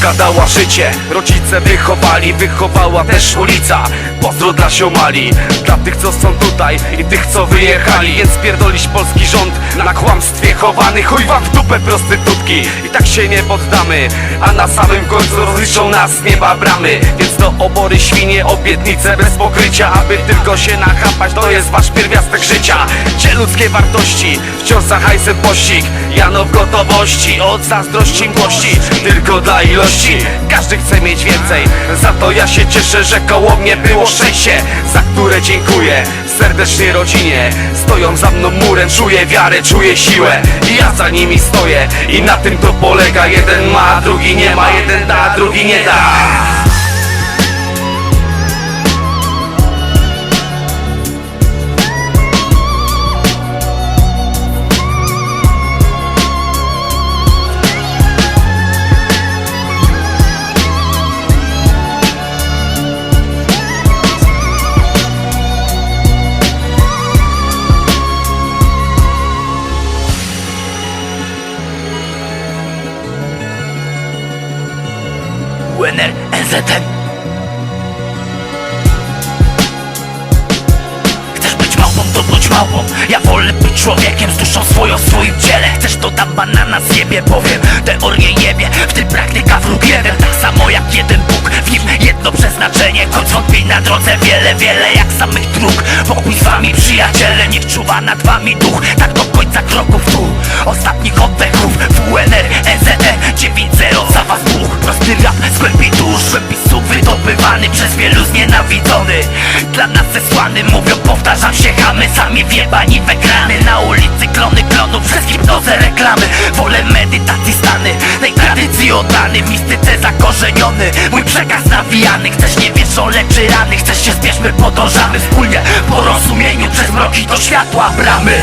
Matka dała życie, rodzice wychowali Wychowała też ulica. Pozdro dla siomali Dla tych co są tutaj i tych co wyjechali. Więc pierdolić polski rząd na kłamstwie chowany Chuj wam w dupę prostytutki. I tak się nie poddamy A na samym końcu rozliczą nas nieba bramy. Więc to obory świnie, obietnice bez pokrycia. Aby tylko się nachapać to jest wasz pierwiastek życia. Gdzie ludzkie wartości, wciąż za hajsem pościg. Jano w gotowości, od zazdrości młości. Tylko dla ilości, każdy chce mieć więcej. Za to ja się cieszę, że koło mnie było szczęście Za które dziękuję serdecznie rodzinie. Stoją za mną murem, czuję wiarę, czuję siłę. I ja za nimi stoję. I na tym to polega. Jeden ma, drugi nie ma, jeden da, drugi nie da UNR NZN Chcesz być małpą, to bądź małpą Ja wolę być człowiekiem z duszą swoją w swoim ciele. Chcesz to dam banana zjebie, powiem. Teorię jebie, w tym praktyka wróg jeden. Tak samo jak jeden Bóg, w nim jedno przeznaczenie. Choć wątpień na drodze wiele, wiele jak samych dróg. Pokój z wami przyjaciele, niech czuwa nad wami duch. Tak do końca kroków tu, ostatnich oddechów. WNR, NZN, Dla nas zesłany, mówią powtarzam się chamy Sami wjebani w ekrany, na ulicy klony klonów Przez hipnozę reklamy, wolę medytacji stany Tej tradycji oddany, w mistyce zakorzeniony Mój przekaz nawijany, chcesz nie wiesz o leczy rany. Chcesz się spieszmy, podążamy wspólnie Po rozumieniu. Przez mroki do światła bramy